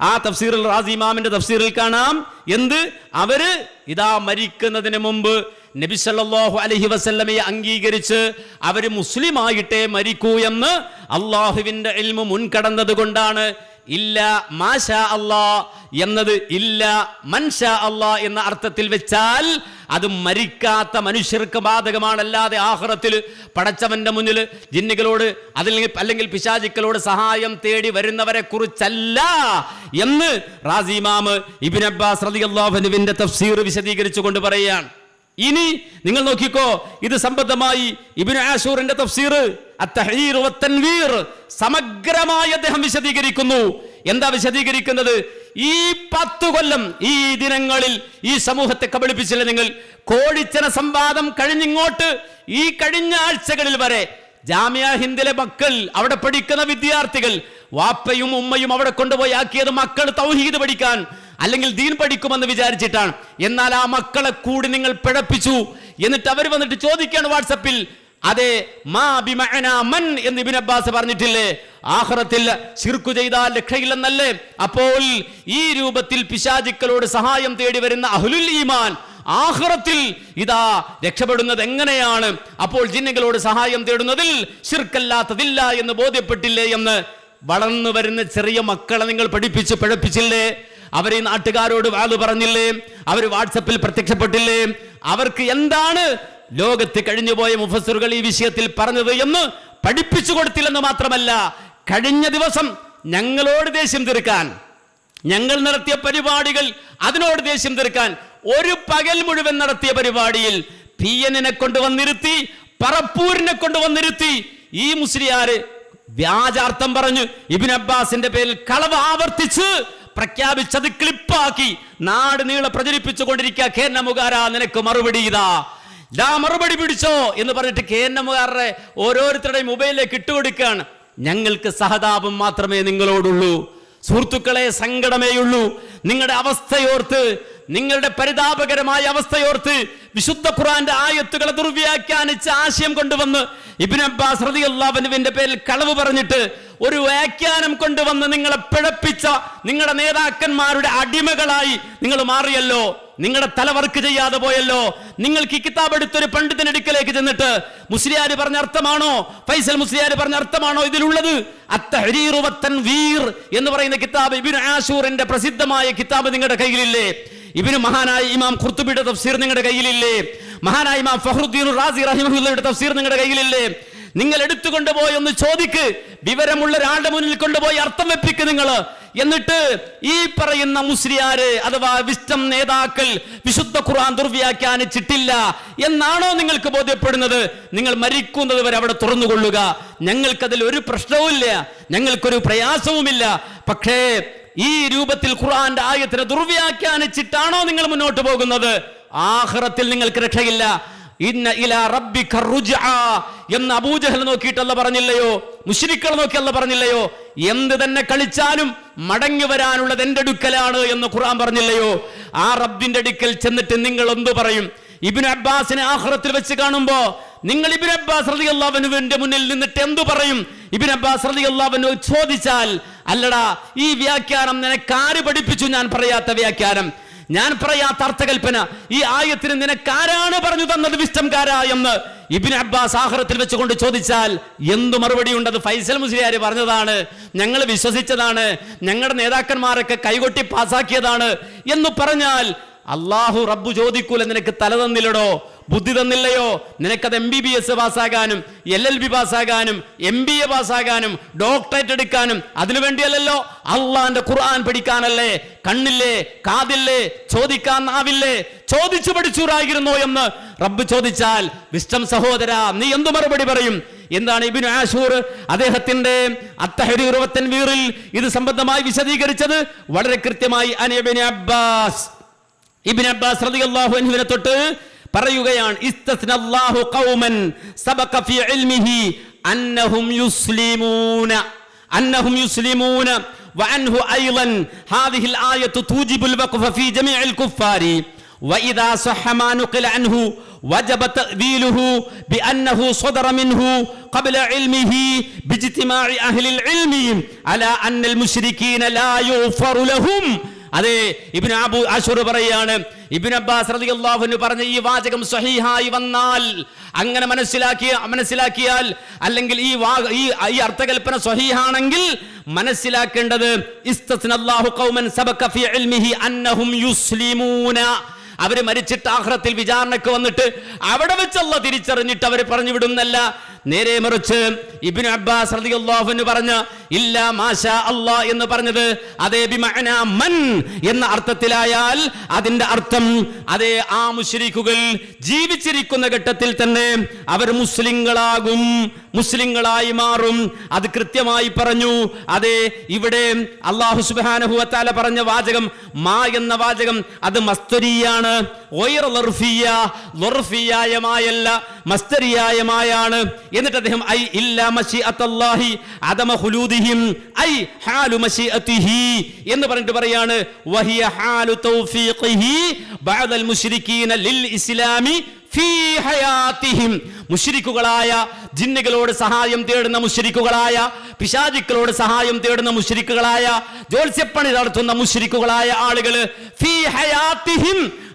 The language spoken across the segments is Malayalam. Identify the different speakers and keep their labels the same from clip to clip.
Speaker 1: ആ തഫ്സീറിൽ റാസി ഇമാമിന്റെ തഫ്സീറിൽ കാണാം. എന്ത്? അവർ ഇതാ മരിക്കുന്നതിന് മുമ്പ് നബി സല്ലല്ലാഹു അലൈഹി വസല്ലമയെ അംഗീകരിച്ച് അവർ മുസ്ലിമായിട്ടേ മരിക്കൂ എന്ന് അള്ളാഹുവിന്റെ എൽമു മുൻകടന്നത് കൊണ്ടാണ് ഇല്ല മാഷാ അള്ളാ എന്നത് ഇല്ല മൻഷാ അള്ളാ എന്ന അർത്ഥത്തിൽ വെച്ചാൽ അത് മരിക്കാത്ത മനുഷ്യർക്ക് ബാധകമാണല്ലാതെ ആഹ്റത്തിൽ പടച്ചവന്റെ മുന്നിൽ ജിന്നുകളോട് അതില്ലെങ്കിൽ അല്ലെങ്കിൽ പിശാചിക്കളോട് സഹായം തേടി വരുന്നവരെ കുറിച്ചല്ല എന്ന് റാസിമാമ് ഇബിൻ അബ്ബാസ് റളിയല്ലാഹുവിന്റെ തഫ്സീർ വിശദീകരിച്ചു കൊണ്ട് പറയുകയാണ്. ഇനി നിങ്ങൾ നോക്കിക്കോ ഇത് സംബന്ധമായി ഇബിൻ ആഷൂറിന്റെ തഫ്സീർ സമഗ്രമായി അദ്ദേഹം വിശദീകരിക്കുന്നു. എന്താ വിശദീകരിക്കുന്നത്? ഈ പത്തു കൊല്ലം ഈ ദിനങ്ങളിൽ ഈ സമൂഹത്തെ കബളിപ്പിച്ചില്ല നിങ്ങൾ? കോഴിച്ചന സംവാദം കഴിഞ്ഞിങ്ങോട്ട് ഈ കഴിഞ്ഞ ആഴ്ചകളിൽ വരെ ജാമ്യ ഹിന്ദിലെ മക്കൾ അവിടെ പഠിക്കുന്ന വിദ്യാർത്ഥികൾ വാപ്പയും ഉമ്മയും അവിടെ കൊണ്ടുപോയി ആക്കിയത് മക്കൾ തൗഹീദ് പഠിക്കാൻ അല്ലെങ്കിൽ ദീൻ പഠിക്കുമെന്ന് വിചാരിച്ചിട്ടാണ്. എന്നാൽ ആ മക്കളെ കൂടി നിങ്ങൾ പിഴപ്പിച്ചു. എന്നിട്ട് അവർ വന്നിട്ട് ചോദിക്കുകയാണ് വാട്സപ്പിൽ അതെ മാ ബിമഅന മൻ എന്ന് ഇബ്നു അബ്ബാസ് പറഞ്ഞിട്ടില്ലേ? ആഹ്റത്തിൽ ശിർക്കു ചെയ്താൽ രക്ഷയില്ലെന്നല്ലേ? അപ്പോൾ ഈ രൂപത്തിൽ പിശാചിക്കളോട് സഹായം തേടി വരുന്ന അഹുലുൽ ഈമാൻ ആഹ്റത്തിൽ ഇതാ രക്ഷപ്പെടുന്നത് എങ്ങനെയാണ്? അപ്പോൾ ജിന്നുകളോട് സഹായം തേടുന്നതിൽ ശിർക്കല്ലാത്തതില്ല എന്ന് ബോധ്യപ്പെട്ടില്ലേ എന്ന് വളർന്നു വരുന്ന ചെറിയ മക്കളെ നിങ്ങൾ പഠിപ്പിച്ച് പിഴപ്പിച്ചില്ലേ അവർ ഈ നാട്ടുകാരോട് വാത് പറഞ്ഞില്ലേ? അവർ വാട്സപ്പിൽ പ്രത്യക്ഷപ്പെട്ടില്ലേ? അവർക്ക് എന്താണ് ലോകത്ത് കഴിഞ്ഞുപോയ മുഫസറുകൾ ഈ വിഷയത്തിൽ പറഞ്ഞത് എന്ന് പഠിപ്പിച്ചു കൊടുത്തില്ലെന്ന് മാത്രമല്ല കഴിഞ്ഞ ദിവസം ഞങ്ങളോട് ദേഷ്യം തീർക്കാൻ ഞങ്ങൾ നടത്തിയ പരിപാടികൾ അതിനോട് ദേഷ്യം തീർക്കാൻ ഒരു പകൽ മുഴുവൻ നടത്തിയ പരിപാടിയിൽ പി എനെ കൊണ്ടുവന്നിരുത്തി പറപ്പൂരിനെ കൊണ്ടുവന്നിരുത്തി ഈ മുസ്ലിയാര് വ്യാജാർത്ഥം പറഞ്ഞു ഇബിൻ അബ്ബാസിന്റെ പേരിൽ കളവ് ആവർത്തിച്ച് പ്രഖ്യാപിച്ചത് ക്ലിപ്പാക്കി നാട് നീളെ പ്രചരിപ്പിച്ചു കൊണ്ടിരിക്കുക കേന്നമുകാര നിനക്ക് മറുപടി ഇതാ. ദാ മറുപടി പിടിച്ചോ എന്ന് പറഞ്ഞിട്ട് കെ എൻ എമ്മുകാരുടെ ഓരോരുത്തരുടെയും മൊബൈലിലേക്ക് ഇട്ടുകൊടുക്കുകയാണ്. ഞങ്ങൾക്ക് സഹതാപം മാത്രമേ നിങ്ങളോടുള്ളൂ. സുഹൃത്തുക്കളെ സങ്കടമേയുള്ളൂ. നിങ്ങളുടെ അവസ്ഥയോർത്ത് നിങ്ങളുടെ പരിതാപകരമായ അവസ്ഥയോർത്ത് വിശുദ്ധ ഖുറാന്റെ ആയത്തുകളെ ദുർവ്യാഖ്യാനിച്ച ആശയം കൊണ്ടുവന്ന് ഇബിൻ അബ്ബാസ് റളിയല്ലാഹുവിന്റെ പേരിൽ കളവ് പറഞ്ഞിട്ട് ഒരു വ്യാഖ്യാനം കൊണ്ടുവന്ന് നിങ്ങളെ പിഴപ്പിച്ച നിങ്ങളുടെ നേതാക്കന്മാരുടെ അടിമകളായി നിങ്ങൾ മാറിയല്ലോ. നിങ്ങളുടെ തല വർക്ക് ചെയ്യാതെ പോയല്ലോ. നിങ്ങൾക്ക് ഈ കിതാബ് എടുത്തൊരു പണ്ഡിതന്റെ അടുക്കലേക്ക് ചെന്നിട്ട് മുസ്ലിയാർ പറഞ്ഞ അർത്ഥമാണോ? ഫൈസൽ മുസ്ലിയാർ പറഞ്ഞ അർത്ഥമാണോ ഇതിലുള്ളത്? അത്തഹരീറു വത്തൻവീർ എന്ന് പറയുന്ന കിതാബ് ഇബിൻ ആഷൂറിന്റെ പ്രസിദ്ധമായ കിതാബ് നിങ്ങളുടെ കയ്യിലില്ലേ? ഇബിന് മഹാനായ ഇമാം ഖുർത്തുബിയുടെ തഫ്സീർ നിങ്ങളുടെ കയ്യിലില്ലേ? മഹാനായ ഇമാം ഫഹ്റുദ്ദീൻ റാസി റഹിമഹുല്ലയുടെ തഫ്സീർ നിങ്ങളുടെ കയ്യിലില്ലേ? നിങ്ങൾ എടുത്തുകൊണ്ടുപോയി ഒന്ന് ചോദിക്ക്. വിവരമുള്ള ഒരാളുടെ മുന്നിൽ കൊണ്ടുപോയി അർത്ഥം വെപ്പിക്ക് നിങ്ങൾ എന്നിട്ട് ഈ പറയുന്ന മുസ്ലിയാര് അഥവാ വിസ്റ്റം നേതാക്കൾ വിശുദ്ധ ഖുർആൻ ദുർവ്യാഖ്യാനിച്ചിട്ടില്ല എന്നാണോ നിങ്ങൾക്ക് ബോധ്യപ്പെടുന്നത്? നിങ്ങൾ മരിക്കുന്നത് വരെ അവിടെ തുറന്നുകൊള്ളുക. ഞങ്ങൾക്കതിൽ ഒരു പ്രശ്നവുമില്ല. ഞങ്ങൾക്കൊരു പ്രയാസവുമില്ല. പക്ഷേ ഈ രൂപത്തിൽ ഖുർആന്റെ ആയത്തിനെ ദുർവ്യാഖ്യാനിച്ചിട്ടാണോ നിങ്ങൾ മുന്നോട്ട് പോകുന്നത്? ആഹ്റത്തിൽ നിങ്ങൾക്ക് രക്ഷയില്ല. ഇന്ന എന്ന് അബൂജഹൽ നോക്കിയിട്ടല്ല പറഞ്ഞില്ലയോ? മുഷിരിക്കൾ നോക്കിയല്ല പറഞ്ഞില്ലയോ? എന്ത് തന്നെ കളിച്ചാലും മടങ്ങി വരാനുള്ളത് എന്റെ അടുക്കലാണ് എന്ന് ഖുർആൻ പറഞ്ഞില്ലയോ? ആ റബ്ബിന്റെ അടുക്കൽ ചെന്നിട്ട് നിങ്ങൾ എന്തു പറയും? ഇബിൻ അബ്ബാസിനെ ആഹ്റത്തിൽ വെച്ച് കാണുമ്പോ നിങ്ങൾ ഇബിൻ അബ്ബാസ് റളിയല്ലാഹുവിന്റെ മുന്നിൽ നിന്നിട്ട് എന്തു പറയും? ഇബിൻ അബ്ബാസ് റളിയല്ലാഹുവിനു ചോദിച്ചാൽ അല്ലടാ ഈ വ്യാഖ്യാനം നിനക്കാര് പഠിപ്പിച്ചു? ഞാൻ പറയാത്ത വ്യാഖ്യാനം. ഞാൻ പറയാത്ത അർത്ഥകൽപ്പന ഈ ആയത്തിന് നിനക്കാരാണ് പറഞ്ഞു തന്നത് വിഷ്ടംകാര എന്ന്. ഇബിൻ അബ്ബാസ് ആഹ്റത്തിൽ വെച്ചുകൊണ്ട് ചോദിച്ചാൽ എന്തു മറുപടി ഉണ്ടത് ഫൈസൽ മുസ്ലിയാർ പറഞ്ഞതാണ്. ഞങ്ങൾ വിശ്വസിച്ചതാണ്. ഞങ്ങളുടെ നേതാക്കന്മാരൊക്കെ കൈകൊട്ടി പാസാക്കിയതാണ് എന്ന് പറഞ്ഞാൽ അള്ളാഹു റബ്ബു ചോദിക്കൂല നിനക്ക് തല തന്നില്ലടോ. ബുദ്ധി തന്നില്ലയോ? നിനക്കത് എം ബി ബി എസ് പാസ്സാകാനും എൽ എൽ ബി പാസ്സാകാനും എം ബി എ പാസ്സാകാനും ഡോക്ടറേറ്റ് എടുക്കാനും അതിനു വേണ്ടിയല്ലല്ലോ. അള്ളാന്റെ ഖുർആൻ പഠിക്കാനല്ലേ? കണ്ണില്ലേ? കാതില്ലേ? ചോദിക്കാൻ നാവില്ലേ? ചോദിച്ചു പഠിച്ചൂറായിരുന്നോ എന്ന് റബ്ബ് ചോദിച്ചാൽ വിഷ്ടം സഹോദര നീ എന്തു മറുപടി പറയും? എന്താണ് ഇബിൻ ആഷൂർ അദ്ദേഹത്തിന്റെ അത്തഹരീറുവത്തൻ വീറിൽ ഇത് സംബന്ധമായി വിശദീകരിച്ചത്? വളരെ കൃത്യമായി അനബിൻ അബ്ബാസ്. ഇബിൻ അബ്ബാസ് റളിയല്ലാഹു അൻഹുവിനെ തൊട്ട് പറയുകയാണ് ഇസ്തസ്നല്ലാഹു ഖൗമൻ സബഖ ഫീ ഇൽമിഹി അന്നഹും യുസ്ലിമൂന അന്നഹും യുസ്ലിമൂന وعنه أيضا هذه الآية توجب الوقف في جميع الكفار وإذا صح ما نقل عنه وجب تأويله بأنه صدر منه قبل علمه باجتماع أهل العلم على أن المشركين لا يغفر لهم അതെ ഇബിൻ അബു ആഷൂർ പറയാണ് ഇബിൻ അബ്ബാസ് റളിയല്ലാഹു അൻഹു പറഞ്ഞ ഈ വാചകം സ്വഹീഹായി വന്നാൽ അങ്ങനെ മനസ്സിലാക്കിയ മനസ്സിലാക്കിയാൽ അല്ലെങ്കിൽ ഈ വാ ഈ ഈ അർത്ഥകൽപ്പന സ്വഹീഹാണെങ്കിൽ മനസ്സിലാക്കേണ്ടത് ഇസ്തസ്നല്ലാഹു ഖൗമൻ സബക ഫീ ഇൽമിഹി അന്നഹും യുസ്ലിമൂന. അവർ മരിച്ചിട്ട് ആഹ്റത്തിൽ വിചാരണക്ക് വന്നിട്ട് അവിടെ വെച്ചല്ല തിരിച്ചറിഞ്ഞിട്ട് അവരെ പറഞ്ഞു വിടുന്നല്ല നേരെ മറിച്ച് ഇബിൻ അബ്ബാസ് റളിയല്ലാഹു അൻഹു പറഞ്ഞ ഇല്ല മാഷാ അല്ലാ എന്ന് പറഞ്ഞത് അതേ ബിമഅന മൻ എന്ന അർത്ഥത്തിലായാൽ അതിന്റെ അർത്ഥം അതേ ആ മുശ്രിക്കുകൾ ജീവിച്ചിരിക്കുന്ന ഘട്ടത്തിൽ തന്നെ അവർ മുസ്ലിങ്ങളാകും മുസ്ലിങ്ങളായി മാറും. അത് കൃത്യമായി പറഞ്ഞു. അതെ ഇവിടെ അള്ളാഹു സുബ്ഹാനഹു വതആല പറഞ്ഞ വാചകം മാ എന്ന വാചകം അത് മസ്തരിയാണ്. ഒയർ ലർഫിയ ലർഫിയായ മായല്ല മസ്തരിയായ മായാണ് എന്നിട്ട് അദ്ദേഹം ഐ ഇല്ല മശിഅത്തല്ലാഹി അദമ ഐ ഹാലു എന്ന് പറഞ്ഞിട്ട് പറയാണ് വഹിയ ഹാലു തൗഫീഖിഹി ബഅദൽ ലിൽ ഇസ്ലാമി ഫീ ഹയാത്തിഹിം. മുശ്രിക്കുകളായ ജിന്നുകളോട് സഹായം തേടുന്ന മുഷിരിക്കുകളായ പിശാചിക്കളോട് സഹായം തേടുന്ന മുഷിരിക്കുകളായ ജോത്സ്യപ്പണി നടത്തുന്ന മുഷിരിക്കുകളായ ആളുകൾ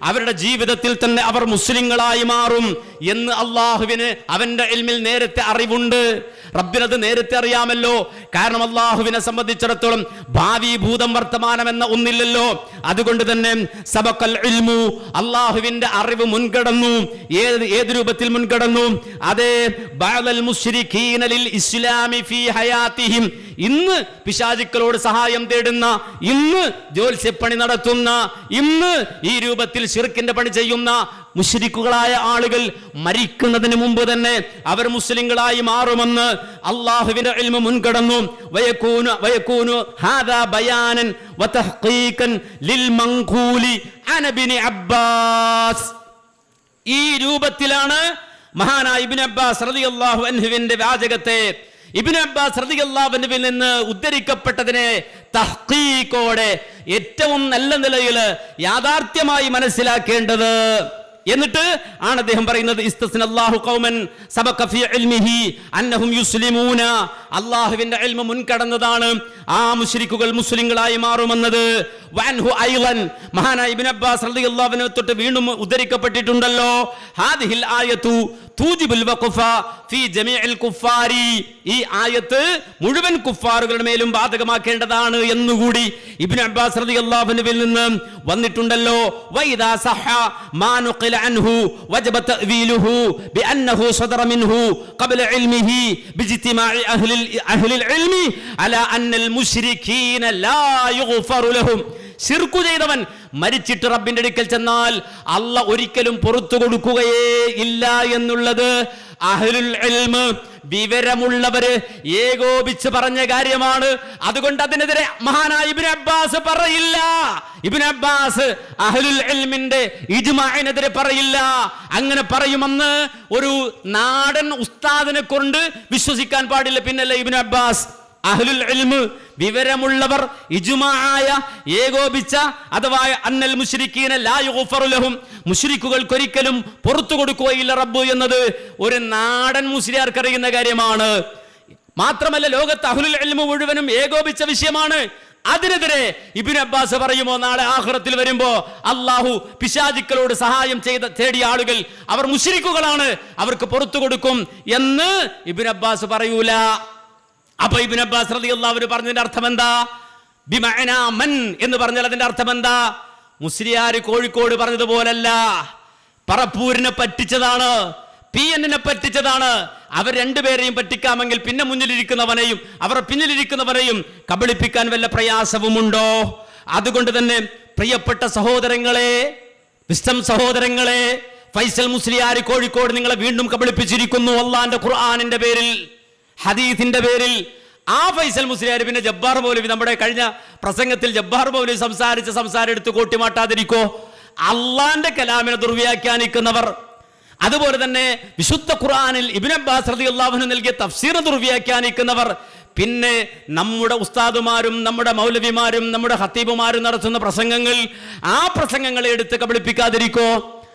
Speaker 1: അവരുടെ ജീവിതത്തിൽ തന്നെ അവർ മുസ്ലിങ്ങളായി മാറും എന്ന് അള്ളാഹുവിന് അവന്റെ ഇൽമിൽ നേരത്തെ അറിവുണ്ട്. റബ്ബിനത് നേരത്തെ അറിയാമല്ലോ. കാരണം അള്ളാഹുവിനെ സംബന്ധിച്ചിടത്തോളം ഭാവി ഭൂതം വർത്തമാനം എന്ന ഒന്നില്ലല്ലോ. അതുകൊണ്ട് തന്നെ സബക്കൽ ഇൽമു അള്ളാഹുവിന്റെ അറിവ് മുൻകടന്നു. ഏത് ഏത് രൂപത്തിൽ മുൻകടന്നു? അതേ ഇസ്ലാമി ഫീ ഹയാത്തിഹിം. ഇന്ന് പിശാചുക്കളോട് സഹായം തേടുന്ന ഇന്ന് ജോത്സ്യപ്പണി നടത്തുന്ന ഇന്ന് ഈ രൂപത്തിൽ ഷിർക്കിന്റെ പണി ചെയ്യുന്ന മുഷരിക്കുകളായ ആളുകൾ മരിക്കുന്നതിന് മുമ്പ് തന്നെ അവർ മുസ്ലിങ്ങളായി മാറുമെന്ന് അള്ളാഹുവിന്റെ ഇൽമ മുൻകടന്നു. വയക്കൂനു വയക്കൂനു ഹാദാ ബയാനൻ വതഹ്ഖീഖൻ ലിൽ മൻഖൂലി അനബിനി അബ്ബാസ്. ഈ രൂപത്തിലാണ് മഹാനായ ഇബ്നു അബ്ബാസ് റളിയല്ലാഹു അൻഹുവിന്റെ വാചകത്തെ ഇബ്നു അബ്ബാസ് റളിയല്ലാഹു അൻഹുവിൽ നിന്ന് ഉദ്ധരിക്കപ്പെട്ടതിനെ തഹ്ഖീഖോടെ ഏറ്റവും നല്ല നിലയിൽ യാഥാർത്ഥ്യമായി മനസ്സിലാക്കേണ്ടത് എന്നിട്ട് ആണ് അദ്ദേഹം പറയുന്നത് അള്ളാഹുവിന്റെ ഇൽമ മുൻകടന്നതാണ് ആ മുശ്രിക്കുകൾ മുസ്ലിങ്ങളായി മാറുമെന്നത്. മഹാനായ ഇബ്നു അബ്ബാസ് റളിയല്ലാഹു അൻഹു തൊട്ട് വീണ്ടും ഉദ്ധരിക്കപ്പെട്ടിട്ടുണ്ടല്ലോ. ഹാദിഹിൽ ആയത്തു തൂജിബുൽ വഖഫ ഫീ ജമീഇൽ കുഫാരി ഈ ആയത്ത് മുഴുവൻ കുഫാറുകളുടെ മേലും ബാധകമാക്കേണ്ടതാണ് എന്നുകൂടി ഇബ്നു അബ്ബാസ് റളിയല്ലാഹു അൻഹുവിൽ നിന്ന് വന്നിട്ടുണ്ടല്ലോ. വൈദാ സഹ മാ നുഖില وجب വജബ തഅവീലുഹു صدر منه قبل علمه باجتماع أهل, أهل العلم على അലാ المشركين لا يغفر لهم ശിർക്കു ചെയ്തവൻ മരിച്ചിട്ട് റബ്ബിന്റെ അടുക്കൽ ചെന്നാൽ അല്ല ഒരിക്കലും പുറത്തു കൊടുക്കുകയേ ഇല്ല എന്നുള്ളത് അഹ്ലുൽ ഇൽമ് വിവരമുള്ളവര് ഏകോപിച്ച് പറഞ്ഞ കാര്യമാണ്. അതുകൊണ്ട് അതിനെതിരെ മഹാനായ ഇബിൻ അബ്ബാസ് പറയില്ല. ഇബിൻ അബ്ബാസ് അഹ്ലുൽ ഇൽമിന്റെ ഇജ്മാഇനെതിരെ പറയില്ല. അങ്ങനെ പറയുമെന്ന് ഒരു നാടൻ ഉസ്താദിനെ കൊണ്ട് വിശ്വസിക്കാൻ പാടില്ല. പിന്നല്ലേ ഇബിൻ അബ്ബാസ്? അഹ്ലുൽ ഇൽമ് വിവരമുള്ളവർ ഇജുമായ ഏകോപിച്ച അഥവാ അന്നൽ മുശ്രിക്കീന ലാ യുഗ്ഫറു ലഹും. മുശ്രിക്കുകൾക്കൊരിക്കലും പുറത്തു കൊടുക്കുകയില്ല റബ്ബ് എന്നത് ഒരു നാടൻ മുസ്ലിയാർക്ക് അറിയുന്ന കാര്യമാണ്. മാത്രമല്ല ലോകത്ത് അഹ്ലുൽ ഇൽമ് മുഴുവനും ഏകോപിച്ച വിഷയമാണ്. അതിനെതിരെ ഇബിൻ അബ്ബാസ് പറയുമോ നാളെ ആഹ്റത്തിൽ വരുമ്പോ അള്ളാഹു പിശാചിക്കളോട് സഹായം ചെയ്ത തേടിയ ആളുകൾ അവർ മുശ്രിക്കുകളാണ് അവർക്ക് പുറത്തു കൊടുക്കും എന്ന് ഇബിൻ അബ്ബാസ് പറയൂല. അപ്പൊ ഇബിൻ അബ്ബാസ് റളിയല്ലാഹു പറഞ്ഞതിന്റെ അർത്ഥം എന്താ? ബിമഅന മൻ എന്ന് പറഞ്ഞാൽ അതിന്റെ അർത്ഥം എന്താ? മുസ്ലിയാർ കോഴിക്കോട് പറഞ്ഞതുപോലല്ല. പറപ്പൂരിനെ പറ്റിച്ചതാണ് പി എന്നിനെ പറ്റിച്ചതാണ്. അവർ രണ്ടുപേരെയും പറ്റിക്കാമെങ്കിൽ പിന്നെ മുന്നിലിരിക്കുന്നവനെയും അവർ പിന്നിലിരിക്കുന്നവരെയും കബളിപ്പിക്കാൻ വല്ല പ്രയാസവുമുണ്ടോ? അതുകൊണ്ട് തന്നെ പ്രിയപ്പെട്ട സഹോദരങ്ങളെ വിസ്തം സഹോദരങ്ങളെ ഫൈസൽ മുസ്ലിയാർ കോഴിക്കോട് നിങ്ങളെ വീണ്ടും കബളിപ്പിച്ചിരിക്കുന്നു അള്ളാന്റെ ഖുർആാനിന്റെ പേരിൽ. ഹദീസിന്റെ പേരിൽ ആ ഫൈസൽ മുസ്ലിയാർ പിന്നെ ജബ്ബാർ മൗലവി നമ്മുടെ കഴിഞ്ഞ പ്രസംഗത്തിൽ ജബ്ബാർ മൗലവി സംസാരിച്ച സംസാരം എടുത്ത് കൂട്ടിമാട്ടാതിരിക്കോ? അള്ളാന്റെ കലാമിനെ ദുർവ്യാഖ്യാനിക്കുന്നവർ. അതുപോലെ തന്നെ വിശുദ്ധ ഖുർആനിൽ ഇബിൻ അബ്ബാസ് അള്ളാഹുന് നൽകിയ തഫ്സീർ ദുർവ്യാഖ്യാനിക്കുന്നവർ. പിന്നെ നമ്മുടെ ഉസ്താദുമാരും നമ്മുടെ മൗലവിമാരും നമ്മുടെ ഹത്തീബുമാരും നടത്തുന്ന പ്രസംഗങ്ങൾ ആ പ്രസംഗങ്ങളെ എടുത്ത് കബളിപ്പിക്കാതിരിക്കോ?